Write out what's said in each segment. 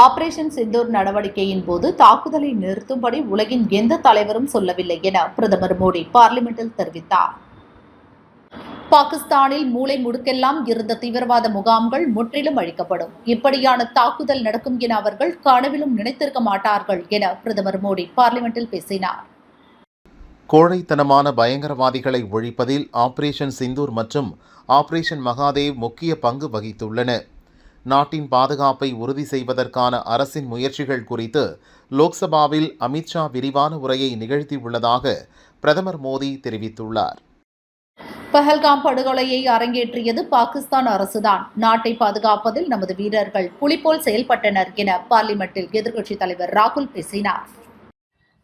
Operation Sindoor நடவடிக்கையின் போது தாக்குதலை நிறுத்தும்படி உலகின் எந்த தலைவரும் சொல்லவில்லை என பிரதமர் மோடி பார்லிமெண்டில் தெரிவித்தார். பாகிஸ்தானில் மூளை முடுக்கெல்லாம் இருந்த தீவிரவாத முகாம்கள் முற்றிலும் அழிக்கப்படும். இப்படியான தாக்குதல் நடக்கும் என அவர்கள் கனவிலும் நினைத்திருக்க மாட்டார்கள் என பிரதமர் மோடி பார்லிமெண்டில் பேசினார். கோழைத்தனமான பயங்கரவாதிகளை ஒழிப்பதில் ஆபரேஷன் சிந்தூர் மற்றும் ஆபரேஷன் மகாதேவ் முக்கிய பங்கு வகித்துள்ளன. நாட்டின் பாதுகாப்பை உறுதி செய்வதற்கான அரசின் முயற்சிகள் குறித்து லோக்சபாவில் அமித்ஷா விரிவான உரையை நிகழ்த்தியுள்ளதாக பிரதமர் மோடி தெரிவித்துள்ளார். பஹல்காம் படுகொலையை அரங்கேற்றியது பாகிஸ்தான் அரசுதான். நாட்டை பாதுகாப்பதில் நமது வீரர்கள் புலிபோல் செயல்பட்டனர் என பார்லிமெண்டில் எதிர்க்கட்சித் தலைவர் ராகுல் பேசினார்.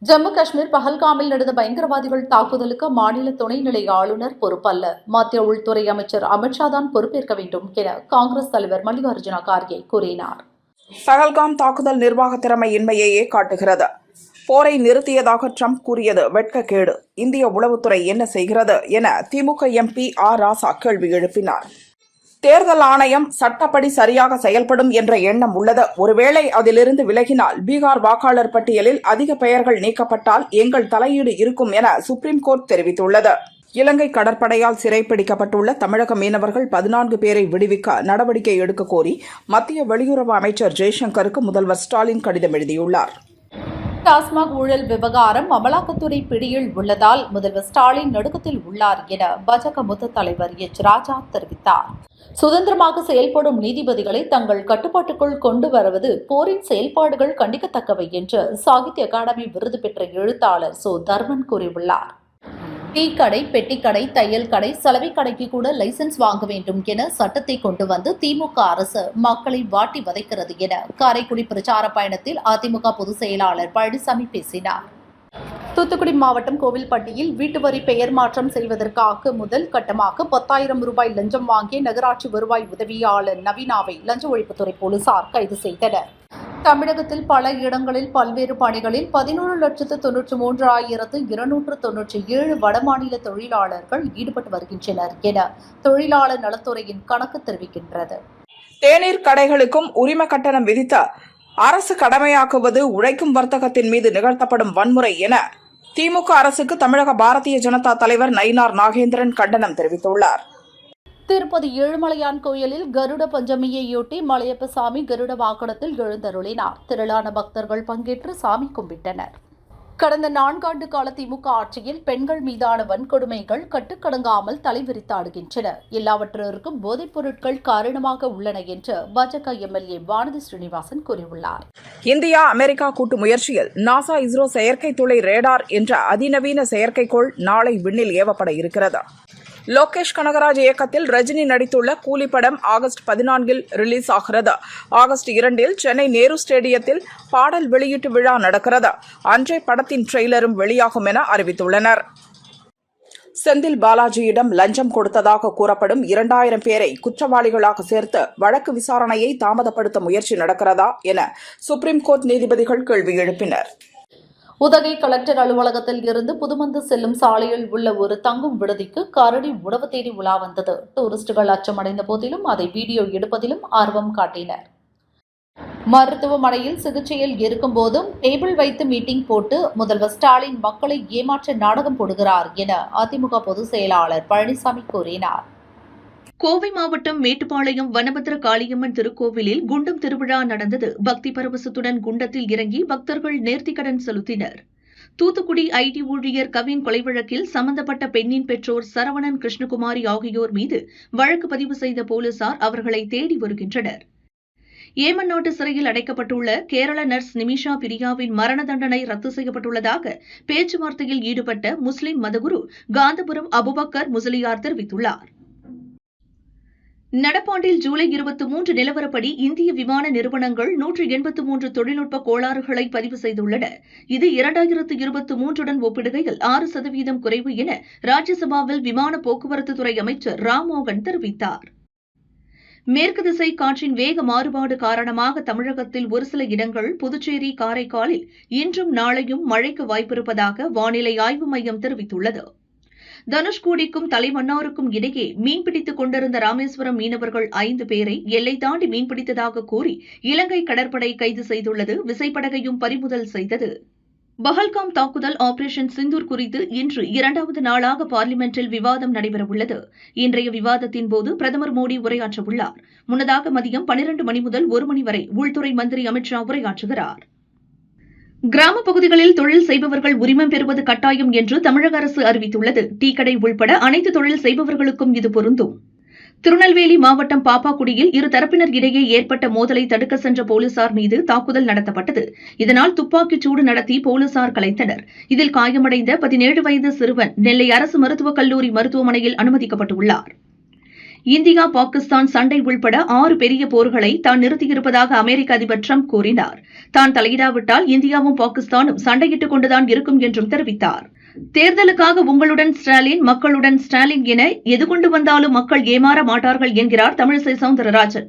ஜம்மு காஷ்மீர் பஹல்காமில் நடந்த பயங்கரவாதிகள் தாக்குதலுக்கு மாநில துணைநிலை ஆளுநர் பொறுப்பல்ல. மத்திய உள்துறை அமைச்சர் அமித்ஷா தான் பொறுப்பேற்க வேண்டும் என காங்கிரஸ் தலைவர் மல்லிகார்ஜுன கார்கே கூறினார். பகல்காம் தாக்குதல் நிர்வாக திறமையின்மையையே காட்டுகிறது. போரை நிறுத்தியதாக ட்ரம்ப் கூறியது வெட்கக்கேடு. இந்திய உளவுத்துறை என்ன செய்கிறது என திமுக எம்பி ஆர் ராசா கேள்வி எழுப்பினார். தேர்தல் ஆணையம் சட்டப்படி சரியாக செயல்படும் என்ற எண்ணம் உள்ளது. ஒருவேளை அதிலிருந்து விலகினால் பீகார் வாக்காளர் பட்டியலில் அதிக பெயர்கள் நீக்கப்பட்டால் எங்கள் தலையீடு இருக்கும் என சுப்ரீம் கோர்ட் தெரிவித்துள்ளது. இலங்கை கடற்படையால் சிறைப்பிடிக்கப்பட்டுள்ள தமிழக மீனவர்கள் பதினான்கு பேரை விடுவிக்க நடவடிக்கை எடுக்க கோரி மத்திய வெளியுறவு அமைச்சர் ஜெய்சங்கருக்கு முதல்வர் ஸ்டாலின் கடிதம் எழுதியுள்ளார். டாஸ்மாக் ஊழல் விவகாரம் அமலாக்கத்துறை பிடியில் உள்ளதால் முதல்வர் ஸ்டாலின் நடுக்கத்தில் உள்ளார் என பாஜக மூத்த தலைவர் எச். ராஜா தெரிவித்தார். சுதந்திரமாக செயல்படும் நீதிபதிகளை தங்கள் கட்டுப்பாட்டுக்குள் கொண்டு வருவது போரின் செயல்பாடுகள் கண்டிக்கத்தக்கவை என்று சாகித்ய அகாடமி விருது பெற்ற எழுத்தாளர் சோ தர்மன் கூறியுள்ளார். டீ கடை பெட்டிக்கடை தையல் கடை சலவை கடைக்கு கூட லைசன்ஸ் வாங்க வேண்டும் என சட்டத்தை கொண்டு வந்து திமுக அரசு மக்களை வாட்டி வதைக்கிறது என காரைக்குடி பிரச்சார பயணத்தில் அதிமுக பொதுச் செயலாளர் பழனிசாமி பேசினார். தூத்துக்குடி மாவட்டம் கோவில்பட்டியில் வீட்டு வரி பெயர் மாற்றம் செய்வதற்காக முதல் கட்டமாக பத்தாயிரம் ரூபாய் லஞ்சம் வாங்கிய நகராட்சி வருவாய் உதவியாளர் நவீனாவை லஞ்ச ஒழிப்புத்துறை போலீசார் கைது செய்தனர். தமிழகத்தில் பல இடங்களில் பல்வேறு பணிகளில் பதினோரு லட்சத்து தொன்னூற்றி மூன்று ஆயிரத்து இருநூற்று தொன்னூற்றி ஏழு வடமாநில தொழிலாளர்கள் ஈடுபட்டு வருகின்றனர் என தொழிலாளர் நலத்துறையின் கணக்கு தெரிவிக்கின்றது. தேநீர் கடைகளுக்கும் உரிம கட்டணம் விதித்த அரசு கடமையாக்குவது உழைக்கும் வர்த்தகத்தின் மீது நிகழ்த்தப்படும் வன்முறை என திமுக அரசுக்கு தமிழக பாரதிய ஜனதா தலைவர் நயினார் நாகேந்திரன் கண்டனம் தெரிவித்துள்ளார். திருப்பதி ஏழுமலையான் கோயிலில் கருட பஞ்சமியையொட்டி மலையப்ப சாமி கருட வாகனத்தில் எழுந்தருளினார். திரளான பக்தர்கள் பங்கேற்று சாமி கும்பிட்டனர். கடந்த நான்காண்டு கால திமுக ஆட்சியில் பெண்கள் மீதான வன்கொடுமைகள் கட்டுக்கடங்காமல் தலைவிரித்தாடுகின்றன. எல்லாவற்றிற்கும் போதைப் பொருட்கள் காரணமாக உள்ளன என்று பாஜக எம்எல்ஏ வானதி ஸ்ரீனிவாசன் கூறியுள்ளார். இந்தியா அமெரிக்கா கூட்டு முயற்சியில் நாசா இஸ்ரோ செயற்கை துளை ரேடார் என்ற அதிநவீன செயற்கைக்கோள் நாளை விண்ணில் ஏவப்பட இருக்கிறது. லோகேஷ் கனகராஜ் இயக்கத்தில் ரஜினி நடித்துள்ள கூலி படம் ஆகஸ்ட் பதினான்கில் ரிலீஸ் ஆகிறது. ஆகஸ்ட் இரண்டில் சென்னை நேரு ஸ்டேடியத்தில் பாடல் வெளியீட்டு விழா நடக்கிறது. அன்றே படத்தின் ட்ரெய்லரும் வெளியாகும் என அறிவித்துள்ளனர். செந்தில் பாலாஜியிடம் லஞ்சம் கொடுத்ததாக கூறப்படும் இரண்டாயிரம் பேரை குற்றவாளிகளாக சேர்த்து வழக்கு விசாரணையை தாமதப்படுத்த முயற்சி நடக்கிறதா என சுப்ரீம் கோர்ட் நீதிபதிகள் கேள்வி எழுப்பினர். உதகை கலெக்டர் அலுவலகத்தில் இருந்து புதுமந்து செல்லும் சாலையில் உள்ள ஒரு தங்கும் விடுதிக்கு கரடி உணவு தேடி உலா வந்தது. டூரிஸ்டுகள் அச்சமடைந்த போதிலும் அதை வீடியோ எடுப்பதிலும் ஆர்வம் காட்டினர். மருத்துவமனையில் சிகிச்சையில் இருக்கும்போதும் டேபிள் வைத்து மீட்டிங் போட்டு முதல்வர் ஸ்டாலின் மக்களை ஏமாற்ற நாடகம் போடுகிறார் என அதிமுக பொதுச் செயலாளர் பழனிசாமி கூறினார். கோவை மாவட்டம் மேட்டுப்பாளையம் வனபத்திர காளியம்மன் திருக்கோவிலில் குண்டம் திருவிழா நடந்தது. பக்தி பரவசத்துடன் குண்டத்தில் இறங்கி பக்தர்கள் நேர்த்திக்கடன் செலுத்தினர். தூத்துக்குடி ஐடி ஊழியர் கவின் கொலை வழக்கில் சம்பந்தப்பட்ட பெண்ணின் பெற்றோர் சரவணன் கிருஷ்ணகுமாரி ஆகியோர் மீது வழக்கு பதிவு செய்த போலீசார் அவர்களை தேடி வருகின்றனர். ஏமன் நாட்டு சிறையில் அடைக்கப்பட்டுள்ள கேரள நர்ஸ் நிமிஷா பிரியாவின் மரண தண்டனை ரத்து செய்யப்பட்டுள்ளதாக பேச்சுவார்த்தையில் ஈடுபட்ட முஸ்லிம் மதகுரு காந்தபுரம் அபுபக்கர் முசலியார் தெரிவித்துள்ளார். நடப்பாண்டில் ஜூலை இருபத்தி மூன்று நிலவரப்படி இந்திய விமான நிறுவனங்கள் நூற்று எண்பத்து மூன்று தொழில்நுட்ப கோளாறுகளை பதிவு செய்துள்ளன. இது இரண்டாயிரத்து இருபத்தி மூன்றுடன் ஒப்பிடுகையில் ஆறு சதவீதம் குறைவு என ராஜ்யசபாவில் விமான போக்குவரத்துத்துறை அமைச்சர் ராம்மோகன் தெரிவித்தார். மேற்கு திசை காற்றின் வேக மாறுபாடு காரணமாக தமிழகத்தில் ஒரு சில இடங்கள் புதுச்சேரி காரைக்காலில் இன்றும் நாளையும் மழைக்கு வாய்ப்பிருப்பதாக வானிலை ஆய்வு மையம் தெரிவித்துள்ளது. தனுஷ்கோடிக்கும் தலைமன்னாருக்கும் இடையே மீன்பிடித்துக் கொண்டிருந்த ராமேஸ்வரம் மீனவர்கள் ஐந்து பேரை எல்லை தாண்டி மீன்பிடித்ததாக கூறி இலங்கை கடற்படை கைது செய்துள்ளது விசைப்படகையும் பறிமுதல் செய்தது. பஹல்காம் தாக்குதல் ஆபரேஷன் சிந்தூர் குறித்து இன்று இரண்டாவது நாளாக பார்லிமென்டில் விவாதம் நடைபெறவுள்ளது. இன்றைய விவாதத்தின் போது பிரதமர் மோடி உரையாற்றவுள்ளார். முன்னதாக மதியம் பனிரண்டு மணி முதல் ஒரு மணி வரை உள்துறை மந்திரி அமித் ஷா உரையாற்றுகிறார். கிராமப் பகுதிகளில் தொழில் செய்பவர்கள் உரிமம் பெறுவது கட்டாயம் என்று தமிழக அரசு அறிவித்துள்ளது. டீ கடை உள்பட அனைத்து தொழில் செய்பவர்களுக்கும் இது பொருந்தும். திருநெல்வேலி மாவட்டம் பாப்பாக்குடியில் இரு தரப்பினர் இடையே ஏற்பட்ட மோதலை தடுக்க சென்ற போலீசார் மீது தாக்குதல் நடத்தப்பட்டது. இதனால் துப்பாக்கிச் சூடு நடத்தி போலீசார் கலைத்தனர் இதில் காயமடைந்த பதினேழு வயது சிறுவன் நெல்லை அரசு மருத்துவக் கல்லூரி மருத்துவமனையில் அனுமதிக்கப்பட்டுள்ளார். இந்தியா பாகிஸ்தான் சண்டை உள்பட ஆறு பெரிய போர்களை தான் நிறுத்தியிருப்பதாக அமெரிக்க அதிபர் ட்ரம்ப் கூறினார். தான் தலையிடாவிட்டால் இந்தியாவும் பாகிஸ்தானும் சண்டையிட்டுக் கொண்டுதான் இருக்கும் என்றும் தெரிவித்தார். தேர்தலுக்காக உங்களுடன் ஸ்டாலின் மக்களுடன் ஸ்டாலின் என எது கொண்டு வந்தாலும் மக்கள் ஏமாற மாட்டார்கள் என்கிறார் தமிழிசை சவுந்தரராஜன்.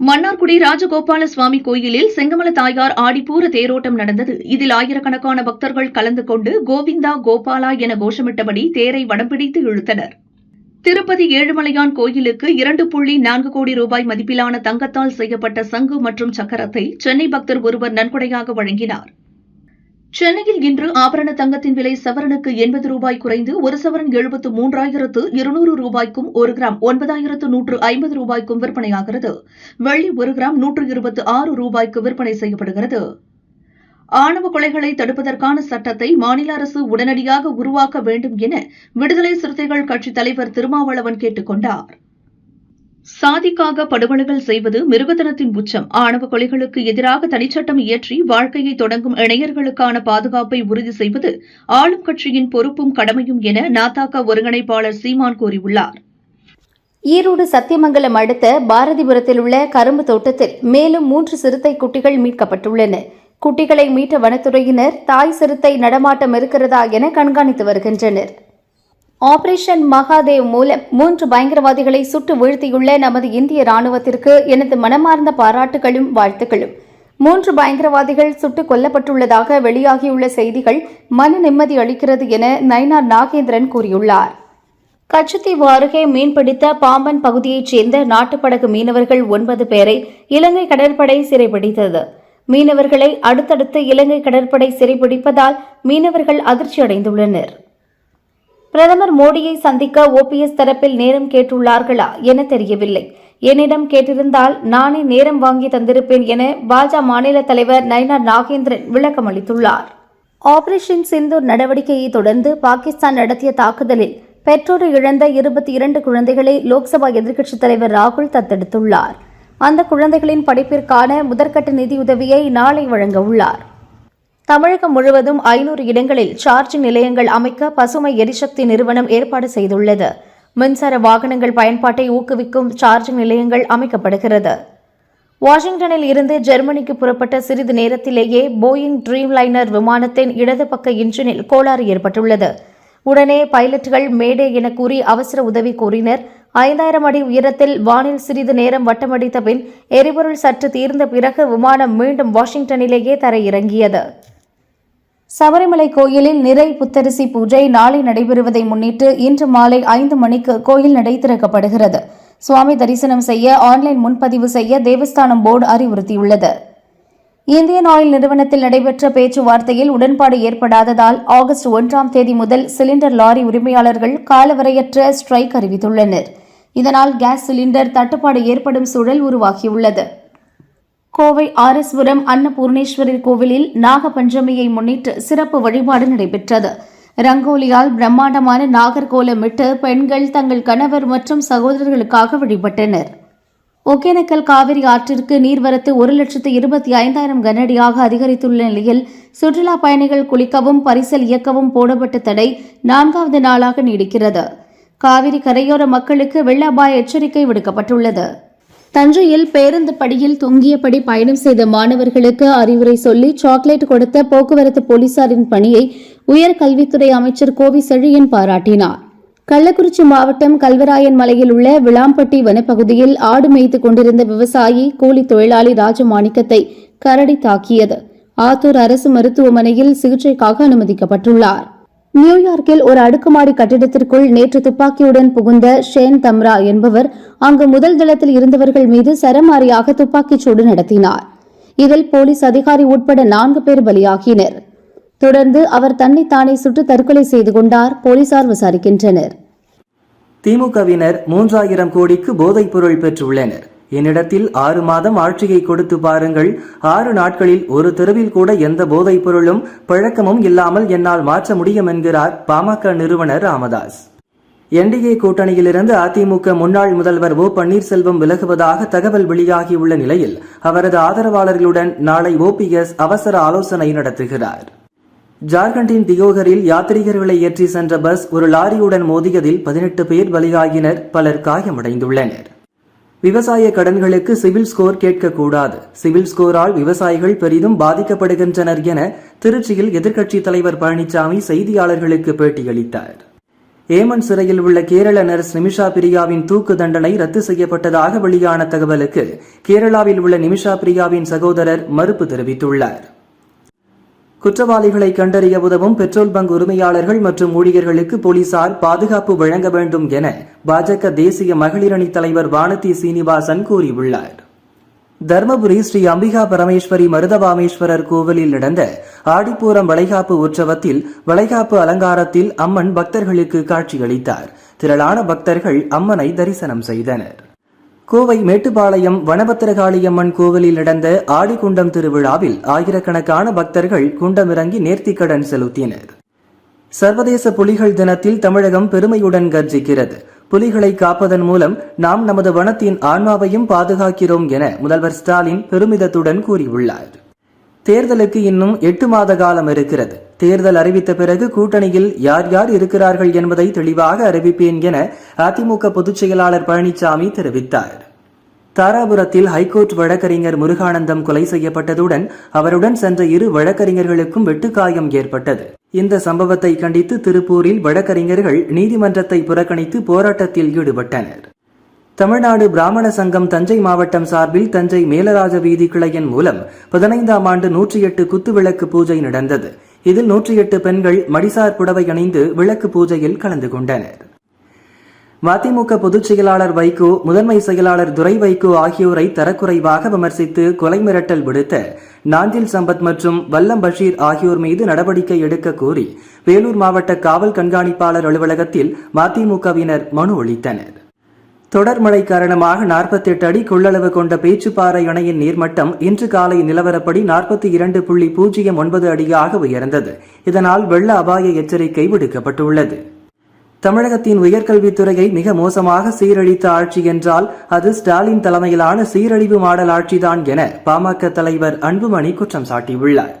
மன்னார்குடி ராஜகோபால சுவாமி கோயிலில் செங்கமல தாயார் ஆடிப்பூர தேரோட்டம் நடந்தது. இதில் ஆயிரக்கணக்கான பக்தர்கள் கலந்து கொண்டு கோவிந்தா கோபாலா என கோஷமிட்டபடி தேரை வடம்பிடித்து இழுத்தனர். திருப்பதி ஏழுமலையான் கோயிலுக்கு இரண்டு புள்ளி நான்கு கோடி ரூபாய் மதிப்பிலான தங்கத்தால் செய்யப்பட்ட சங்கு மற்றும் சக்கரத்தை சென்னை பக்தர் ஒருவர் நன்கொடையாக வழங்கினார். சென்னையில் இன்று ஆபரண தங்கத்தின் விலை சவரனுக்கு எண்பது ரூபாய் குறைந்து ஒரு சவரன் எழுபத்து மூன்றாயிரத்து இருநூறு ரூபாய்க்கும் ஒரு கிராம் ஒன்பதாயிரத்து நூற்று ஐம்பது ரூபாய்க்கும் விற்பனையாகிறது. வெள்ளி ஒரு கிராம் நூற்று இருபத்து ஆறு ரூபாய்க்கு விற்பனை செய்யப்படுகிறது. ஆணவ கொலைகளை தடுப்பதற்கான சட்டத்தை மாநில அரசு உடனடியாக உருவாக்க வேண்டும் என விடுதலை சிறுத்தைகள் கட்சித் தலைவர் திருமாவளவன் கேட்டுக் கொண்டார். சாதிக்காக படுகொலைகள் செய்வது மிருகத்தனத்தின் உச்சம். ஆணவ கொலைகளுக்கு எதிராக தனிச்சட்டம் இயற்றி வாழ்க்கையை தொடங்கும் இளைஞர்களுக்கான பாதுகாப்பை உறுதி செய்வது ஆளும் கட்சியின் பொறுப்பும் கடமையும் என நாத்தாக்கா ஒருங்கிணைப்பாளர் சீமான் கூறியுள்ளார். ஈரோடு சத்தியமங்கலம் அடுத்த பாரதிபுரத்தில் உள்ள கரும்பு தோட்டத்தில் மேலும் மூன்று சிறுத்தை குட்டிகள் மீட்கப்பட்டுள்ளன. குட்டிகளை மீட்ட வனத்துறையினர் தாய் சிறுத்தை நடமாட்டம் இருக்கிறதா என கண்காணித்து வருகின்றனர். ஆபரேஷன் மகாதேவ் மூலம் மூன்று பயங்கரவாதிகளை சுட்டு வீழ்த்தியுள்ள நமது இந்திய ராணுவத்திற்கு எனது மனமார்ந்த பாராட்டுகளும் வாழ்த்துக்களும். மூன்று பயங்கரவாதிகள் சுட்டுக் கொல்லப்பட்டுள்ளதாக வெளியாகியுள்ள செய்திகள் மன நிம்மதி அளிக்கிறது என நயினார் நாகேந்திரன் கூறியுள்ளார். கச்சத்தீவு அருகே மீன்பிடித்த பாம்பன் பகுதியைச் சேர்ந்த நாட்டுப்படகு மீனவர்கள் ஒன்பது பேரை இலங்கை கடற்படை சிறைபிடித்தது. மீனவர்களை அடுத்தடுத்து இலங்கை கடற்படை சிறைபிடிப்பதால் மீனவர்கள் அதிர்ச்சியடைந்துள்ளனர். பிரதமர் மோடியை சந்திக்க ஓபிஎஸ் தரப்பில் நேரம் கேட்டுள்ளார்களா என தெரியவில்லை. என்னிடம் கேட்டிருந்தால் நானே நேரம் வாங்கி தந்திருப்பேன் என பாஜக மாநில தலைவர் நயினார் நாகேந்திரன் விளக்கம் அளித்துள்ளார். ஆபரேஷன் சிந்தூர் நடவடிக்கையை தொடர்ந்து பாகிஸ்தான் நடத்திய தாக்குதலில் பெற்றோரை இழந்த இருபத்தி இரண்டு குழந்தைகளை லோக்சபா எதிர்க்கட்சித் தலைவர் ராகுல் தத்தெடுத்துள்ளார். அந்த குழந்தைகளின் படிப்பிற்கான முதற்கட்ட நிதியுதவியை நாளை வழங்க உள்ளார். தமிழகம் முழுவதும் ஐநூறு இடங்களில் சார்ஜிங் நிலையங்கள் அமைக்க பசுமை எரிசக்தி நிறுவனம் ஏற்பாடு செய்துள்ளது. மின்சார வாகனங்கள் பயன்பாட்டை ஊக்குவிக்கும் சார்ஜிங் நிலையங்கள் அமைக்கப்படுகிறது. வாஷிங்டனில் இருந்து ஜெர்மனிக்கு புறப்பட்ட சிறிது நேரத்திலேயே போயிங் ட்ரீம் லைனர் விமானத்தின் இடது பக்க இன்ஜினில் கோளாறு ஏற்பட்டுள்ளது. உடனே பைலட்டுகள் மேடே என கூறி அவசர உதவி கோரினர். ஐந்தாயிரம் அடி உயரத்தில் வானில் சிறிது நேரம் வட்டமடித்த பின் எரிபொருள் சற்று தீர்ந்த பிறகு விமானம் மீண்டும் வாஷிங்டனிலேயே தரையிறங்கியது. சபரிமலை கோயிலில் நிறை புத்தரிசி பூஜை நாளை நடைபெறுவதை முன்னிட்டு இன்று மாலை ஐந்து மணிக்கு கோயில் நடை திறக்கப்படுகிறது. சுவாமி தரிசனம் செய்ய ஆன்லைன் முன்பதிவு செய்ய தேவஸ்தானம் போர்டு அறிவுறுத்தியுள்ளது. இந்தியன் ஆயில் நிறுவனத்தில் நடைபெற்ற பேச்சுவார்த்தையில் உடன்பாடு ஏற்படாததால் ஆகஸ்ட் ஒன்றாம் தேதி முதல் சிலிண்டர் லாரி உரிமையாளர்கள் காலவரையற்ற ஸ்ட்ரைக் அறிவித்துள்ளனர். இதனால் கேஸ் சிலிண்டர் தட்டுப்பாடு ஏற்படும் சூழல் உருவாகியுள்ளது. கோவை ஆரஸ்புரம் அன்னபூர்ணேஸ்வரர் கோவிலில் நாகபஞ்சமியை முன்னிட்டு சிறப்பு வழிபாடு நடைபெற்றது. ரங்கோலியால் பிரம்மாண்டமான நாகர்கோலமிட்டு பெண்கள் தங்கள் கணவர் மற்றும் சகோதரர்களுக்காக வழிபட்டனர். ஒகேனக்கல் காவிரி ஆற்றிற்கு நீர்வரத்து ஒரு லட்சத்து இருபத்தி ஐந்தாயிரம் கனஅடியாக அதிகரித்துள்ள நிலையில் சுற்றுலா பயணிகள் குளிக்கவும் பரிசல் இயக்கவும் போடப்பட்ட தடை நான்காவது நாளாக நீடிக்கிறது. காவிரி கரையோர மக்களுக்கு வெள்ள அபாய எச்சரிக்கை விடுக்கப்பட்டுள்ளது. தஞ்சையில் பேருந்து படியில் தொங்கியபடி பயணம் செய்த மாணவர்களுக்கு அறிவுரை சொல்லி சாக்லேட் கொடுத்த போக்குவரத்து போலீசாரின் பணியை உயர்கல்வித்துறை அமைச்சர் கோவி செழியன் பாராட்டினார். கள்ளக்குறிச்சி மாவட்டம் கல்வராயன் மலையில் உள்ள விளாம்பட்டி வனப்பகுதியில் ஆடு மேய்த்துக் கொண்டிருந்த விவசாயி கூலி தொழிலாளி ராஜமாணிக்கத்தை கரடி தாக்கியது. ஆத்தூர் அரசு மருத்துவமனையில் சிகிச்சைக்காக அனுமதிக்கப்பட்டுள்ளார். நியூயார்க்கில் ஒரு அடுக்குமாடி கட்டிடத்திற்குள் நேற்று துப்பாக்கியுடன் புகுந்த ஷேன் தம்ரா என்பவர் அங்கு முதல் தளத்தில் இருந்தவர்கள் மீது சரமாரியாக துப்பாக்கிச் சூடு நடத்தினார். இதில் போலீஸ் அதிகாரி உட்பட நான்கு பேர் பலியாகினர். தொடர்ந்து அவர் தன்னைத்தானே சுட்டு தற்கொலை செய்து கொண்டார் போலீசார் விசாரிக்கின்றனர். திமுகவினர் மூன்றாயிரம் கோடிக்கு போதைப் பொருள் பெற்றுள்ளனர். என்னிடத்தில் ஆறு மாதம் ஆட்சியை கொடுத்து பாருங்கள். ஆறு நாட்களில் ஒரு தெருவில் கூட எந்த போதைப் பொருளும் பழக்கமும் இல்லாமல் என்னால் மாற்ற முடியும் என்கிறார் பாமக நிறுவனர் ராமதாஸ். என்டிஏ கூட்டணியிலிருந்து அதிமுக முன்னாள் முதல்வர் ஓ பன்னீர்செல்வம் விலகுவதாக தகவல் வெளியாகியுள்ள நிலையில் அவரது ஆதரவாளர்களுடன் நாளை ஓபிஎஸ் அவசர ஆலோசனை நடத்துகிறார். ஜார்க்கண்டின் தியோகரில் யாத்ரீகர்களை ஏற்றி சென்ற பஸ் ஒரு லாரியுடன் மோதியதில் பதினெட்டு பேர் பலியாகினர் பலர் காயமடைந்துள்ளனர். விவசாய கடன்களுக்கு சிவில் ஸ்கோர் கேட்கக்கூடாது. சிவில் ஸ்கோரால் விவசாயிகள் பெரிதும் பாதிக்கப்படுகின்றனர் என திருச்சியில் எதிர்க்கட்சித் தலைவர் பழனிசாமி செய்தியாளர்களுக்கு பேட்டியளித்தார். ஏமன் சிறையில் உள்ள கேரள நர்ஸ் நிமிஷா பிரியாவின் தூக்கு தண்டனை ரத்து செய்யப்பட்டதாக வெளியான தகவலுக்கு கேரளாவில் உள்ள நிமிஷா பிரியாவின் சகோதரர் மறுப்பு தெரிவித்துள்ளார். குற்றவாளிகளை கண்டறிய உதவும் பெட்ரோல் பங்க் உரிமையாளர்கள் மற்றும் ஊழியர்களுக்கு போலீசார் பாதுகாப்பு வழங்க வேண்டும் என பாஜக தேசிய மகளிர் அணி தலைவர் வானதி சீனிவாசன் கூறியுள்ளார். தர்மபுரி ஸ்ரீ அம்பிகா பரமேஸ்வரி மருதபாமேஸ்வரர் கோவிலில் நடந்த ஆடிப்பூரம் வளைகாப்பு உற்சவத்தில் வளைகாப்பு அலங்காரத்தில் அம்மன் பக்தர்களுக்கு காட்சியளித்தார். திரளான பக்தர்கள் அம்மனை தரிசனம் செய்தனர். கோவை மேட்டுப்பாளையம் வனபத்திரகாளியம்மன் கோவிலில் நடந்த ஆடிக்குண்டம் திருவிழாவில் ஆயிரக்கணக்கான பக்தர்கள் குண்டமிறங்கி நேர்த்திக்கடன் செலுத்தினர். சர்வதேச புலிகள் தினத்தில் தமிழகம் பெருமையுடன் கர்ஜிக்கிறது. புலிகளை காப்பதன் மூலம் நாம் நமது வனத்தின் ஆன்மாவையும் பாதுகாக்கிறோம் என முதல்வர் ஸ்டாலின் பெருமிதத்துடன் கூறியுள்ளார். தேர்தலுக்கு இன்னும் எட்டு மாத காலம் இருக்கிறது. தேர்தல் அறிவித்த பிறகு கூட்டணியில் யார் யார் இருக்கிறார்கள் என்பதை தெளிவாக அறிவிப்பேன் என அதிமுக பொதுச் செயலாளர் பழனிசாமி தெரிவித்தார். தாராபுரத்தில் ஹைகோர்ட் வழக்கறிஞர் முருகானந்தம் கொலை செய்யப்பட்டதுடன் அவருடன் சென்ற இரு வழக்கறிஞர்களுக்கும் வெட்டுக்காயம் ஏற்பட்டது. இந்த சம்பவத்தை கண்டித்து திருப்பூரில் வழக்கறிஞர்கள் நீதிமன்றத்தை புறக்கணித்து போராட்டத்தில் ஈடுபட்டனர். தமிழ்நாடு பிராமண சங்கம் தஞ்சை மாவட்டம் சார்பில் தஞ்சை மேலராஜ வீதி கிளையின் மூலம் பதினைந்தாம் ஆண்டு நூற்றி எட்டு குத்துவிளக்கு பூஜை நடந்தது. இதில் நூற்றி எட்டு பெண்கள் மடிசார் புடவை அணிந்து விளக்கு பூஜையில் கலந்து கொண்டனர். மதிமுக பொதுச் செயலாளர் வைகோ முதன்மை செயலாளர் துரை வைகோ ஆகியோரை தரக்குறைவாக விமர்சித்து கொலை மிரட்டல் விடுத்த நாஞ்சில் சம்பத் மற்றும் வல்லம் பஷீர் ஆகியோர் மீது நடவடிக்கை எடுக்க கோரி வேலூர் மாவட்ட காவல் கண்காணிப்பாளர் அலுவலகத்தில் மதிமுகவினர் மனு அளித்தனர். தொடர் மழை காரணமாக 48 அடி கொள்ளளவு கொண்ட பேச்சுப்பாறை அணையின் நீர்மட்டம் இன்று காலை நிலவரப்படி நாற்பத்தி இரண்டு புள்ளி பூஜ்ஜியம் ஒன்பது அடியாக உயர்ந்தது. இதனால் வெள்ள அபாய எச்சரிக்கை விடுக்கப்பட்டுள்ளது. தமிழகத்தின் உயர்கல்வித்துறையை மிக மோசமாக சீரழித்த ஆட்சி என்றால் அது ஸ்டாலின் தலைமையிலான சீரழிவு மாடல் ஆட்சிதான் என பாமக தலைவர் அன்புமணி குற்றம் சாட்டியுள்ளார்.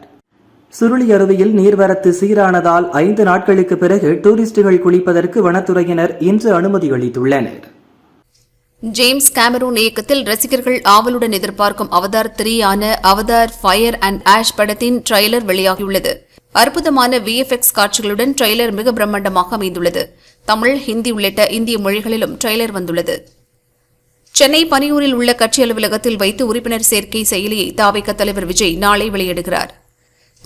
சுருளி அருவியில் நீர்வரத்து சீரானதால் ஐந்து நாட்களுக்கு பிறகு டூரிஸ்டுகள் குளிப்பதற்கு வனத்துறையினர் இன்று அனுமதி அளித்துள்ளனர். ஜேம்ஸ் கேமரூன் இயக்கத்தில் ரசிகர்கள் ஆவலுடன் எதிர்பார்க்கும் அவதார் த்ரீ ஆன அவதார் ஃபயர் அண்ட் ஆஷ் படத்தின் ட்ரெய்லர் வெளியாகியுள்ளது. அற்புதமான விஎஃப்எக்ஸ் காட்சிகளுடன் ட்ரெய்லர் மிக பிரம்மாண்டமாக அமைந்துள்ளது. தமிழ் ஹிந்தி உள்ளிட்ட இந்திய மொழிகளிலும் ட்ரெய்லர் வந்துள்ளது. சென்னை பனியூரில் உள்ள கட்சி அலுவலகத்தில் வைத்து உறுப்பினர் சேர்க்கை செயலியை தாவைக்க தலைவர் விஜய் நாளை வெளியிடுகிறார்.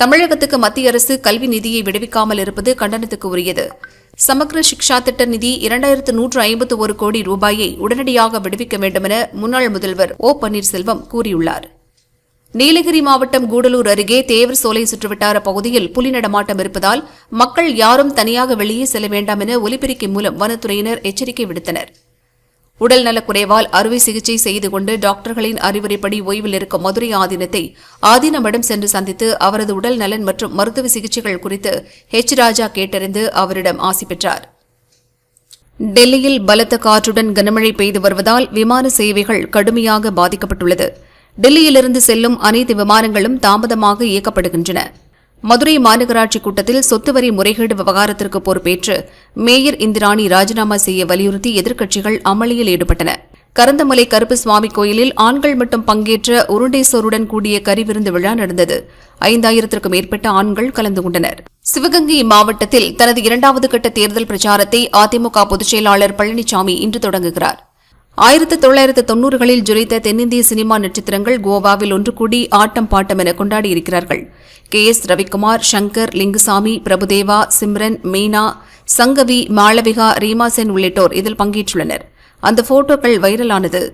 தமிழகத்துக்கு மத்திய அரசு கல்வி நிதியை விடுவிக்காமல் இருப்பது கண்டனத்துக்கு உரியது. சமக்ர சிக்ஷா திட்ட நிதி இரண்டாயிரத்து நூற்று ஐம்பத்து ஒரு கோடி ரூபாயை உடனடியாக விடுவிக்க வேண்டுமென முன்னாள் முதல்வர் ஓ பன்னீர்செல்வம் கூறியுள்ளார். நீலகிரி மாவட்டம் கூடலூர் அருகே தேவர் சோலை சுற்றுவட்டார பகுதியில் புலி நடமாட்டம் இருப்பதால் மக்கள் யாரும் தனியாக வெளியே செல்ல வேண்டாம் என ஒலிபெருக்கி மூலம் வனத்துறையினர் எச்சரிக்கை விடுத்தனர். உடல் நலக்குறைவால் அறுவை சிகிச்சை செய்து கொண்டு டாக்டர்களின் அறிவுரைப்படி ஓய்வில் இருக்கும் மதுரை ஆதீனத்தை ஆதீனமிடம் சென்று சந்தித்து அவரது உடல் நலன் மற்றும் மருத்துவ சிகிச்சைகள் குறித்து ஹெச் ராஜா கேட்டறிந்து அவரிடம் ஆசி பெற்றார். டெல்லியில் பலத்த காற்றுடன் கனமழை பெய்து வருவதால் விமான சேவைகள் கடுமையாக பாதிக்கப்பட்டுள்ளது. டெல்லியிலிருந்து செல்லும் அனைத்து விமானங்களும் தாமதமாக இயக்கப்படுகின்றன. மதுரை மாநகராட்சி கூட்டத்தில் சொத்து வரி முறைகேடு விவகாரத்திற்கு பொறுப்பேற்று மேயர் இந்திராணி ராஜினாமா செய்ய வலியுறுத்தி எதிர்க்கட்சிகள் அமளியில் ஈடுபட்டன. கரந்தமலை கருப்பு சுவாமி கோயிலில் ஆண்கள் மட்டும் பங்கேற்ற உருண்டேஸ்வருடன் கூடிய கரிவிருந்து விழா நடந்தது. ஐந்தாயிரத்திற்கும் மேற்பட்ட ஆண்கள் கலந்து கொண்டனர். சிவகங்கை மாவட்டத்தில் தனது இரண்டாவது கட்ட தேர்தல் பிரச்சாரத்தை அதிமுக பொதுச்செயலாளர் பழனிசாமி இன்று தொடங்குகிறார். ஆயிரத்தி தொள்ளாயிரத்து தொன்னூறுகளில் ஜொலித்த தென்னிந்திய சினிமா நட்சத்திரங்கள் கோவாவில் ஒன்று கூடி ஆட்டம் பாட்டம் என கொண்டாடியிருக்கிறார்கள். கே. எஸ். ரவிக்குமார் சங்கர் லிங்குசாமி பிரபுதேவா சிம்ரன் மீனா சங்கவி மாளவிகா ரீமா சென் உள்ளிட்டோர் இதில் பங்கேற்றுள்ளனர். அந்த போட்டோக்கள் வைரலானது.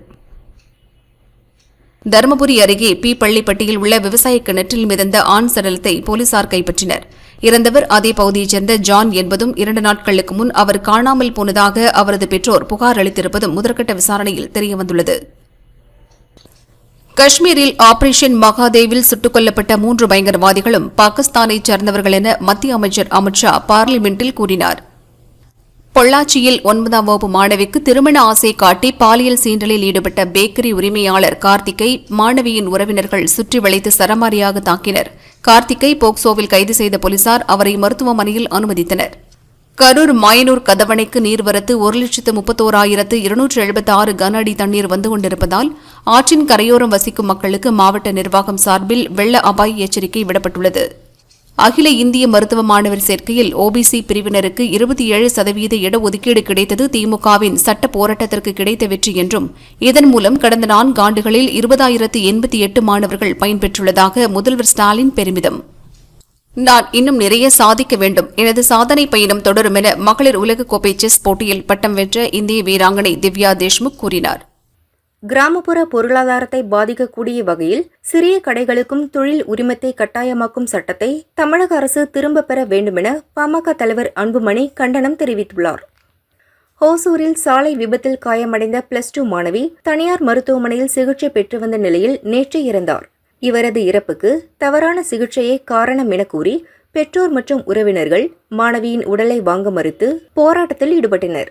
தருமபுரி அருகே பி பள்ளிப்பட்டியில் உள்ள விவசாய கிணற்றில் மிதந்த ஆண் சடலத்தை போலீசார் கைப்பற்றினர். இறந்தவர் அதே பகுதியைச் சேர்ந்த ஜான் என்பதும் இரண்டு நாட்களுக்கு முன் அவர் காணாமல் போனதாக அவரது பெற்றோர் புகார் அளித்திருப்பதும் முதற்கட்ட விசாரணையில் தெரியவந்துள்ளது. காஷ்மீரில் ஆபரேஷன் மகாதேவில் சுட்டுக் கொல்லப்பட்ட மூன்று பயங்கரவாதிகளும் பாகிஸ்தானைச் சேர்ந்தவர்கள் என மத்திய அமைச்சர் அமித்ஷா பார்லிமெண்டில் கூறினார். பொள்ளாச்சியில் ஒன்பதாம் வகுப்பு மாணவிக்கு திருமண ஆசை காட்டி பாலியல் சீண்டலில் ஈடுபட்ட பேக்கரி உரிமையாளர் கார்த்திகை மாணவியின் உறவினர்கள் சுற்றி வளைத்து சரமாரியாக தாக்கினர். கார்த்திகை போக்சோவில் கைது செய்த போலீசார் அவரை மருத்துவமனையில் அனுமதித்தனர். கரூர் மாயனூர் கதவணைக்கு நீர்வரத்து ஒரு லட்சத்து முப்பத்தோராயிரத்து இருநூற்று எழுபத்தி ஆறு கன அடி தண்ணீர் வந்து கொண்டிருப்பதால் ஆற்றின் கரையோரம் வசிக்கும் மக்களுக்கு மாவட்ட நிர்வாகம் சார்பில் வெள்ள அபாய எச்சரிக்கை விடப்பட்டுள்ளது. அகில இந்திய மருத்துவ மாணவர் சேர்க்கையில் ஓபிசி பிரிவினருக்கு இருபத்தி ஏழு சதவீத இடஒதுக்கீடு கிடைத்தது திமுகவின் சட்ட போராட்டத்திற்கு கிடைத்த வெற்றி என்றும் இதன் மூலம் கடந்த நான்கு ஆண்டுகளில் இருபதாயிரத்து எண்பத்தி எட்டு மாணவர்கள் பயன்பெற்றுள்ளதாக முதல்வர் ஸ்டாலின் பெருமிதம். நான் இன்னும் நிறைய சாதிக்க வேண்டும். எனது சாதனை பயணம் தொடரும் என மகளிர் உலகக்கோப்பை செஸ் போட்டியில் பட்டம் வென்ற இந்திய வீராங்கனை திவ்யா தேஷ்முக் கூறினார். கிராமப்புற பொருளாதாரத்தை பாதிக்கக்கூடிய வகையில் சிறிய கடைகளுக்கும் தொழில் உரிமத்தை கட்டாயமாக்கும் சட்டத்தை தமிழக அரசு திரும்பப் பெற வேண்டுமென பாமக தலைவர் அன்புமணி கண்டனம் தெரிவித்துள்ளார். ஹோசூரில் சாலை விபத்தில் காயமடைந்த பிளஸ் டூ மாணவி தனியார் மருத்துவமனையில் சிகிச்சை பெற்று வந்த நிலையில் நேற்று இறந்தார். இவரது இறப்புக்கு தவறான சிகிச்சையே காரணம் என கூறி பெற்றோர் மற்றும் உறவினர்கள் மாணவியின் உடலை வாங்க மறுத்து போராட்டத்தில் ஈடுபட்டனர்.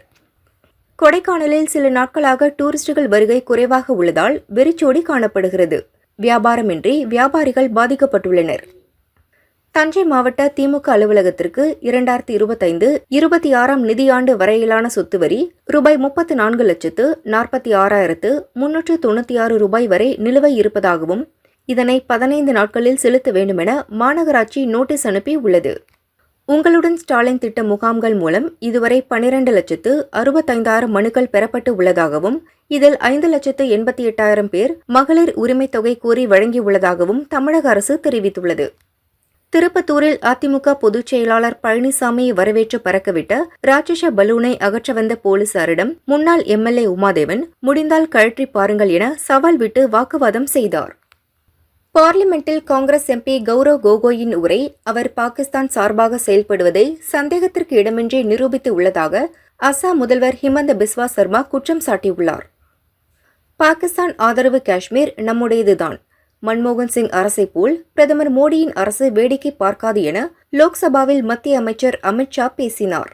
கொடைக்கானலில் சில நாட்களாக டூரிஸ்டுகள் வருகை குறைவாக உள்ளதால் வெறிச்சோடி காணப்படுகிறது. வியாபாரமின்றி வியாபாரிகள் பாதிக்கப்பட்டுள்ளனர். தஞ்சை மாவட்ட திமுக அலுவலகத்திற்கு இரண்டாயிரத்தி இருபத்தைந்து இருபத்தி ஆறாம் நிதியாண்டு வரையிலான சொத்து வரி ரூபாய் முப்பத்து நான்கு லட்சத்து நாற்பத்தி ஆறாயிரத்து முன்னூற்று தொண்ணூற்றி ஆறு ரூபாய் வரை நிலுவை இருப்பதாகவும் இதனை பதினைந்து நாட்களில் செலுத்த வேண்டுமென மாநகராட்சி நோட்டீஸ் அனுப்பி உள்ளது உங்களுடன் ஸ்டாலின் திட்ட முகாம்கள் மூலம் இதுவரை பனிரெண்டு லட்சத்து அறுபத்தைந்தாயிரம் மனுக்கள் பெறப்பட்டு உள்ளதாகவும் இதில் ஐந்து லட்சத்து எண்பத்தி எட்டாயிரம் பேர் மகளிர் உரிமைத் தொகை கோரி வழங்கியுள்ளதாகவும் தமிழக அரசு தெரிவித்துள்ளது. திருப்பத்தூரில் அதிமுக பொதுச் செயலாளர் பழனிசாமியை வரவேற்று பறக்கவிட்ட ராட்சச பலூனை அகற்ற வந்த போலீசாரிடம் முன்னாள் எம்எல்ஏ உமாதேவன் முடிந்தால் கழற்றி பாருங்கள் என சவால் விட்டு வாக்குவாதம் செய்தார். பார்லிமெண்டில் காங்கிரஸ் எம்பி கௌரவ் கோகோயின் உரை அவர் பாகிஸ்தான் சார்பாக செயல்படுவதை சந்தேகத்திற்கு இடமின்றி நிரூபித்து உள்ளதாக அசாம் முதல்வர் ஹிமந்த பிஸ்வா சர்மா குற்றம் சாட்டியுள்ளார். பாகிஸ்தான் ஆதரவு காஷ்மீர் நம்முடையதுதான். மன்மோகன் சிங் அரசை போல் பிரதமர் மோடியின் அரசு வேடிக்கை பார்க்காது என லோக்சபாவில் மத்திய அமைச்சர் அமித்ஷா பேசினார்.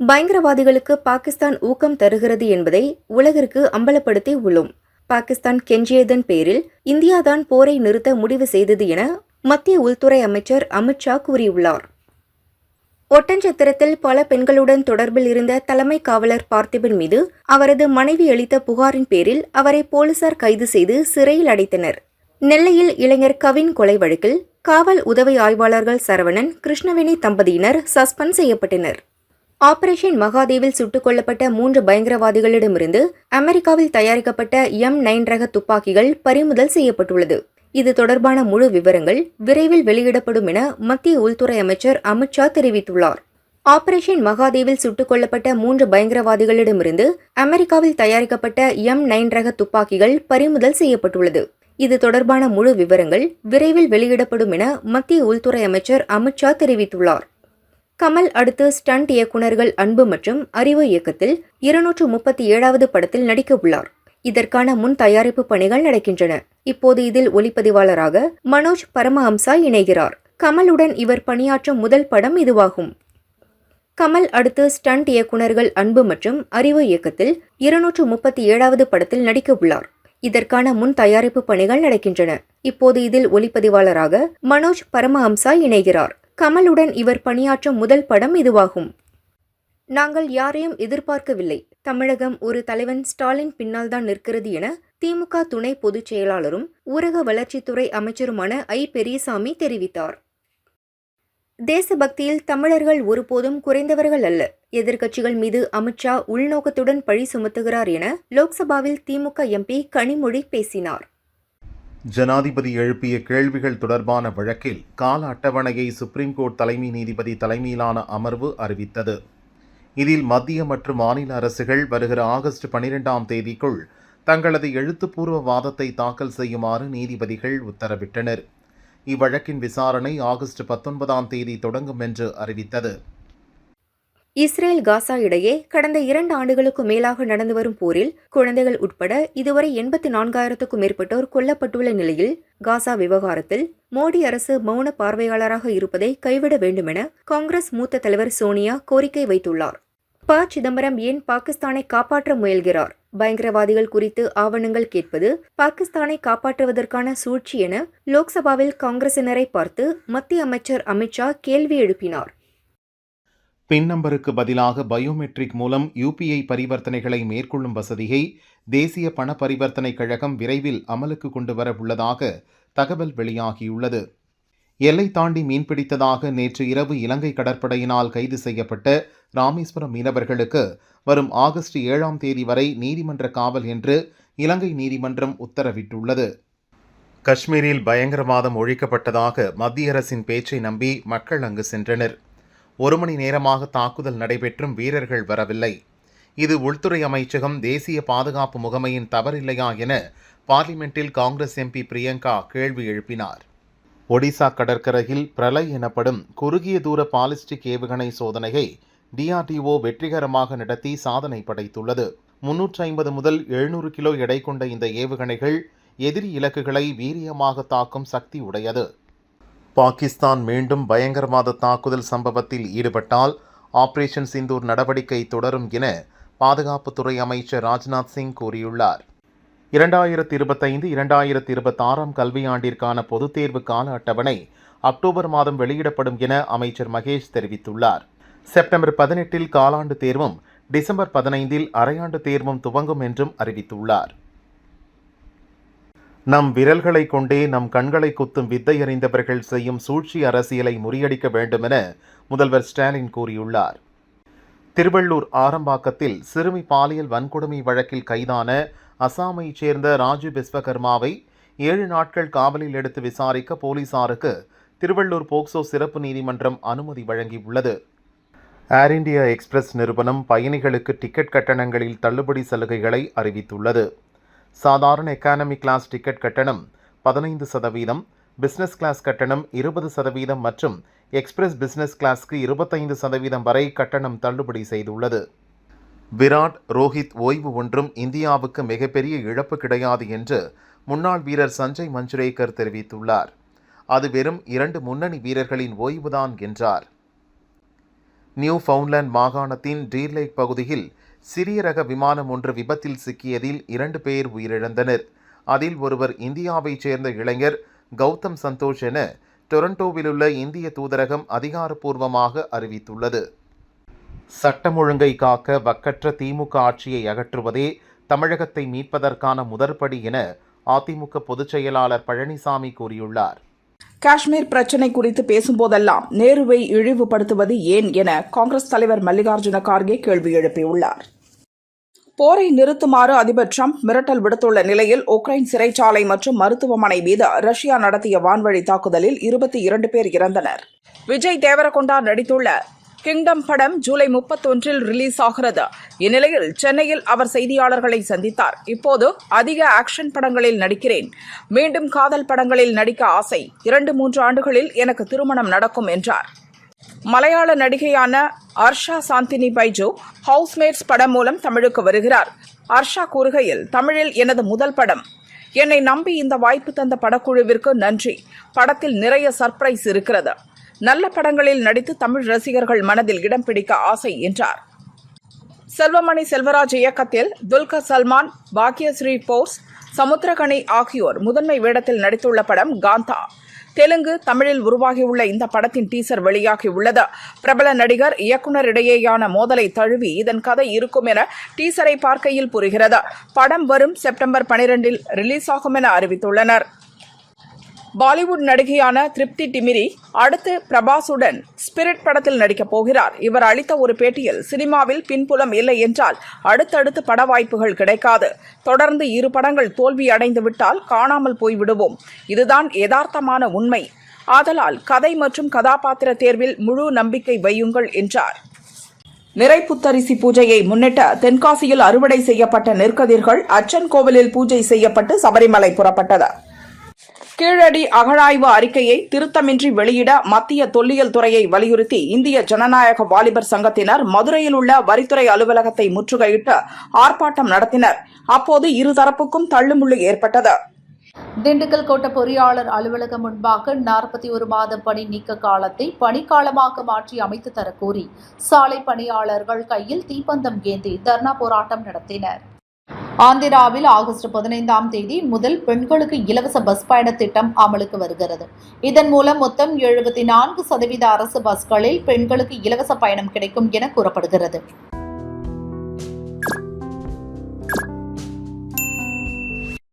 பயங்கரவாதிகளுக்கு பாகிஸ்தான் ஊக்கம் தருகிறது என்பதை உலகிற்கு அம்பலப்படுத்தி உள்ளோம் பாகிஸ்தான் கெஞ்சியதன் பேரில் இந்தியாதான் போரை நிறுத்த முடிவு செய்தது என மத்திய உள்துறை அமைச்சர் அமித்ஷா கூறியுள்ளார். ஒட்டஞ்சத்திரத்தில் பல பெண்களுடன் தொடர்பில் இருந்த தலைமை காவலர் பார்த்திபன் மீது அவரது மனைவி அளித்த புகாரின் பேரில் அவரை போலீசார் கைது செய்து சிறையில் அடைத்தனர். நெல்லையில் இளைஞர் கவின் கொலை வழக்கில் காவல் உதவி ஆய்வாளர்கள் சரவணன் கிருஷ்ணவேணி தம்பதியினர் சஸ்பெண்ட் செய்யப்பட்டனர். ஆபரேஷன் மகாதேவில் சுட்டுக் கொல்லப்பட்ட மூன்று பயங்கரவாதிகளிடமிருந்து அமெரிக்காவில் தயாரிக்கப்பட்ட எம் நைன் ரக துப்பாக்கிகள் பறிமுதல் செய்யப்பட்டுள்ளது. இது தொடர்பான முழு விவரங்கள் விரைவில் வெளியிடப்படும் என மத்திய உள்துறை அமைச்சர் அமித்ஷா தெரிவித்துள்ளார். ஆபரேஷன் மகாதேவில் சுட்டுக் கொல்லப்பட்ட மூன்று பயங்கரவாதிகளிடமிருந்து அமெரிக்காவில் தயாரிக்கப்பட்ட எம் நைன் ரக துப்பாக்கிகள் பறிமுதல் செய்யப்பட்டுள்ளது. இது தொடர்பான முழு விவரங்கள் விரைவில் வெளியிடப்படும் என மத்திய உள்துறை அமைச்சர் அமித்ஷா தெரிவித்துள்ளார். கமல் அடுத்து ஸ்டண்ட் இயக்குநர்கள் அன்பு மற்றும் அறிவு இயக்கத்தில் இருநூற்று முப்பத்தி ஏழாவது படத்தில் நடிக்க உள்ளார். இதற்கான முன் தயாரிப்பு பணிகள் நடக்கின்றன. இப்போது இதில் ஒளிப்பதிவாளராக மனோஜ் பரமஹம்சா இணைகிறார். கமலுடன் இவர் பணியாற்றும் முதல் படம் இதுவாகும். கமல் அடுத்து ஸ்டண்ட் இயக்குநர்கள் அன்பு மற்றும் அறிவு இயக்கத்தில் இருநூற்று முப்பத்தி ஏழாவது படத்தில் நடிக்க உள்ளார். இதற்கான முன் தயாரிப்பு பணிகள் நடக்கின்றன. இப்போது இதில் ஒளிப்பதிவாளராக மனோஜ் பரமஹம்சா இணைகிறார். கமலுடன் இவர் பணியாற்றும் முதல் படம் இதுவாகும். நாங்கள் யாரையும் எதிர்பார்க்கவில்லை. தமிழகம் ஒரு தலைவன் ஸ்டாலின் பின்னால் தான் நிற்கிறது என திமுக துணை பொதுச் செயலாளரும் ஊரக வளர்ச்சித்துறை அமைச்சருமான ஐ. பெரியசாமி தெரிவித்தார். தேசபக்தியில் தமிழர்கள் ஒருபோதும் குறைந்தவர்கள் அல்ல. எதிர்க்கட்சிகள் மீது அமித்ஷா உள்நோக்கத்துடன் பழி சுமத்துகிறார் என லோக்சபாவில் திமுக எம்பி கனிமொழி பேசினார். ஜனாதிபதி எழுப்பிய கேள்விகள் தொடர்பான வழக்கில் கால அட்டவணையை சுப்ரீம் கோர்ட் தலைமை நீதிபதி தலைமையிலான அமர்வு அறிவித்தது. இதில் மத்திய மற்றும் மாநில அரசுகள் வருகிற ஆகஸ்ட் பனிரெண்டாம் தேதிக்குள் தங்களது எழுத்துப்பூர்வ வாதத்தை தாக்கல் செய்யுமாறு நீதிபதிகள் உத்தரவிட்டனர். இவ்வழக்கின் விசாரணை ஆகஸ்ட் பத்தொன்பதாம் தேதி தொடங்கும் என்று அறிவித்தது. இஸ்ரேல் காசா இடையே கடந்த இரண்டு ஆண்டுகளுக்கு மேலாக நடந்து வரும் போரில் குழந்தைகள் உட்பட இதுவரை எண்பத்தி நான்காயிரத்துக்கும் மேற்பட்டோர் கொல்லப்பட்டுள்ள நிலையில் காசா விவகாரத்தில் மோடி அரசு மௌன பார்வையாளராக இருப்பதை கைவிட வேண்டுமென காங்கிரஸ் மூத்த தலைவர் சோனியா கோரிக்கை வைத்துள்ளார். ப. சிதம்பரம் ஏன் பாகிஸ்தானை காப்பாற்ற முயல்கிறார்? பயங்கரவாதிகள் குறித்து ஆவணங்கள் கேட்பது பாகிஸ்தானை காப்பாற்றுவதற்கான சூழ்ச்சி என லோக்சபாவில் காங்கிரசினரை பார்த்து மத்திய அமைச்சர் அமித்ஷா கேள்வி எழுப்பினார். பின் நம்பருக்கு பதிலாக பயோமெட்ரிக் மூலம் யூபிஐ பரிவர்த்தனைகளை மேற்கொள்ளும் வசதியை தேசிய பண பரிவர்த்தனை கழகம் விரைவில் அமலுக்கு கொண்டு வர உள்ளதாக தகவல் வெளியாகியுள்ளது. எல்லை தாண்டி மீன்பிடித்ததாக நேற்று இரவு இலங்கை கடற்படையினால் கைது செய்யப்பட்ட ராமேஸ்வரம் மீனவர்களுக்கு வரும் ஆகஸ்ட் ஏழாம் தேதி வரை நீதிமன்ற காவல் என்று இலங்கை நீதிமன்றம் உத்தரவிட்டுள்ளது. காஷ்மீரில் பயங்கரவாதம் ஒழிக்கப்பட்டதாக மத்திய அரசின் பேச்சை நம்பி மக்கள் அங்கு சென்றனர். ஒரு மணி நேரமாக தாக்குதல் நடைபெற்றும் வீரர்கள் வரவில்லை. இது உள்துறை அமைச்சகம் தேசிய பாதுகாப்பு முகமையின் தவறில்லையா என பார்லிமெண்டில் காங்கிரஸ் எம்பி பிரியங்கா கேள்வி எழுப்பினார். ஒடிசா கடற்கரையில் பிரளய் எனப்படும் குறுகிய தூர பாலிஸ்டிக் ஏவுகணை சோதனையை டிஆர்டிஓ வெற்றிகரமாக நடத்தி சாதனை படைத்துள்ளது. முன்னூற்றி ஐம்பது முதல் எழுநூறு கிலோ எடை கொண்ட இந்த ஏவுகணைகள் எதிரி இலக்குகளை வீரியமாக தாக்கும் சக்தி உடையது. பாகிஸ்தான் மீண்டும் பயங்கரவாத தாக்குதல் சம்பவத்தில் ஈடுபட்டால் ஆபரேஷன் சிந்தூர் நடவடிக்கை தொடரும் என பாதுகாப்புத்துறை அமைச்சர் ராஜ்நாத் சிங் கூறியுள்ளார். இரண்டாயிரத்தி இருபத்தைந்து இரண்டாயிரத்தி இருபத்தாறாம் கல்வியாண்டிற்கான பொதுத் தேர்வு கால அட்டவணை அக்டோபர் மாதம் வெளியிடப்படும் என அமைச்சர் மகேஷ் தெரிவித்துள்ளார். செப்டம்பர் பதினெட்டில் காலாண்டு தேர்வும் டிசம்பர் பதினைந்தில் அரையாண்டு தேர்வும் துவங்கும் என்றும் அறிவித்துள்ளார். நம் விரல்களை கொண்டே நம் கண்களை குத்தும் வித்தை அறிந்தவர்கள் செய்யும் சூழ்ச்சி அரசியலை முறியடிக்க வேண்டுமென முதல்வர் ஸ்டாலின் கூறியுள்ளார். திருவள்ளூர் ஆரம்பாக்கத்தில் சிறுமி பாலியல் வன்கொடுமை வழக்கில் கைதான அசாமைச் சேர்ந்த ராஜு விஸ்வகர்மாவை ஏழு நாட்கள் காவலில் எடுத்து விசாரிக்க போலீசாருக்கு திருவள்ளூர் போக்சோ சிறப்பு நீதிமன்றம் அனுமதி வழங்கியுள்ளது. ஏர் இந்தியா எக்ஸ்பிரஸ் நிறுவனம் பயணிகளுக்கு டிக்கெட் கட்டணங்களில் தள்ளுபடி சலுகைகளை அறிவித்துள்ளது. சாதாரண எக்கானமி கிளாஸ் டிக்கெட் கட்டணம் பதினைந்து சதவீதம் பிஸ்னஸ் கிளாஸ் கட்டணம் இருபது சதவீதம் மற்றும் எக்ஸ்பிரஸ் பிஸ்னஸ் கிளாஸ்க்கு இருபத்தைந்து சதவீதம் வரை கட்டணம் தள்ளுபடி செய்துள்ளது. விராட் ரோஹித் ஓய்வு ஒன்றும் இந்தியாவுக்கு மிகப்பெரிய இழப்பு கிடையாது என்று முன்னாள் வீரர் சஞ்சய் மஞ்சுரேக்கர் தெரிவித்துள்ளார். அது வெறும் இரண்டு முன்னணி வீரர்களின் ஓய்வுதான் என்றார். நியூ ஃபவுண்ட்லேண்ட் மாகாணத்தின் டீர்லேக் பகுதியில் சிறிய ரக விமானம் ஒன்று விபத்தில் சிக்கியதில் இரண்டு பேர் உயிரிழந்தனர். அதில் ஒருவர் இந்தியாவைச் சேர்ந்த இளைஞர் கௌதம் சந்தோஷ் என டொரண்டோவிலுள்ள இந்திய தூதரகம் அதிகாரப்பூர்வமாக அறிவித்துள்ளது. சட்டம் ஒழுங்கை காக்க வக்கற்ற திமுக ஆட்சியை அகற்றுவதே தமிழகத்தை மீட்பதற்கான முதற்படி என அதிமுக பொதுச் செயலாளர் பழனிசாமி கூறியுள்ளார். காஷ்மீர் பிரச்சினை குறித்து பேசும்போதெல்லாம் நேருவை இழிவுபடுத்துவது ஏன் என காங்கிரஸ் தலைவர் மல்லிகார்ஜுன கார்கே கேள்வி எழுப்பியுள்ளார். போரை நிறுத்துமாறு அதிபர் ட்ரம்ப் மிரட்டல் விடுத்துள்ள நிலையில் உக்ரைன் சிறைச்சாலை மற்றும் மருத்துவமனை மீது ரஷ்யா நடத்திய வான்வழி தாக்குதலில் இருபத்தி இரண்டு பேர் இறந்தனர். விஜய் தேவரகொண்டா நடித்துள்ள கிங்டம் படம் ஜூலை முப்பத்தொன்றில் ரிலீஸ் ஆகிறது. இந்நிலையில் சென்னையில் அவர் செய்தியாளர்களை சந்தித்தார். இப்போது அதிக ஆக்ஷன் படங்களில் நடிக்கிறேன். மீண்டும் காதல் படங்களில் நடிக்க ஆசை. இரண்டு மூன்று ஆண்டுகளில் எனக்கு திருமணம் நடக்கும் என்றார். மலையாள நடிகையான அர்ஷா சாந்தினி பைஜு ஹவுஸ்மேட்ஸ் படம் மூலம் தமிழுக்கு வருகிறார். அர்ஷா கூறுகையில் தமிழில் எனது முதல் படம். என்னை நம்பி இந்த வாய்ப்பு தந்த படக்குழுவிற்கு நன்றி. படத்தில் நிறைய சர்ப்ரைஸ் இருக்கிறது. நல்ல படங்களில் நடித்து தமிழ் ரசிகர்கள் மனதில் இடம் பிடிக்க ஆசை என்றார். செல்வமணி செல்வராஜ் இயக்கத்தில் துல்கர் சல்மான் பாக்யஸ்ரீ போர்ஸ் சமுத்திரகனி ஆகியோர் முதன்மை வேடத்தில் நடித்துள்ள படம் காந்தா. தெலுங்கு தமிழில் உருவாகியுள்ள இந்த படத்தின் டீசர் வெளியாகியுள்ளது. பிரபல நடிகர் இயக்குனர் இடையேயான மோதலை தழுவி இதன் கதை இருக்கும் என டீசரை பார்க்கையில் புரிகிறது. படம் வரும் செப்டம்பர் பனிரெண்டில் ரிலீஸ் ஆகும் என அறிவித்துள்ளனர். பாலிவுட் நடிகையான திருப்தி டிமிரி அடுத்து பிரபாசுடன் ஸ்பிரிட் படத்தில் நடிக்கப் போகிறார். இவர் அளித்த ஒரு பேட்டியில் சினிமாவில் பின்புலம் இல்லை என்றால் அடுத்தடுத்து பட வாய்ப்புகள் கிடைக்காது. தொடர்ந்து இரு படங்கள் தோல்வி அடைந்து விட்டால் காணாமல் போய்விடுவோம் இதுதான் யதார்த்தமான உண்மை. ஆதலால் கதை மற்றும் கதாபாத்திர தேர்வில் முழு நம்பிக்கை வையுங்கள் என்றார். நிறைப்புத்தரிசி பூஜையை முன்னிட்டு தென்காசியில் அறுவடை செய்யப்பட்ட நெற்கதிர்கள் அச்சன் கோவிலில் பூஜை செய்யப்பட்டு சபரிமலை புறப்பட்டது. கீழடி அகழாய்வு அறிக்கையை திருத்தமின்றி வெளியிட மத்திய தொல்லியல் துறையை வலியுறுத்தி இந்திய ஜனநாயக வாலிபர் சங்கத்தினர் மதுரையில் உள்ள வரித்துறை அலுவலகத்தை முற்றுகையிட்டு ஆர்ப்பாட்டம் நடத்தினர். அப்போது இருதரப்புக்கும் தள்ளுமுள்ளு ஏற்பட்டது. திண்டுக்கல் கோட்ட பொறியாளர் அலுவலகம் முன்பாக நாற்பத்தி ஒரு மாத பணி நீக்க காலத்தை பணிக்காலமாக மாற்றி அமைத்து தர சாலை பணியாளர்கள் கையில் தீப்பந்தம் ஏந்தி தர்ணா போராட்டம் நடத்தினர். ஆந்திராவில் ஆகஸ்ட் பதினைந்தாம் தேதி முதல் பெண்களுக்கு இலவச பஸ் பயண திட்டம் அமலுக்கு வருகிறது. இதன் மூலம் மொத்தம் எழுபத்தி நான்கு சதவீத அரசு பஸ்களில் பெண்களுக்கு இலவச பயணம் கிடைக்கும் என கூறப்படுகிறது.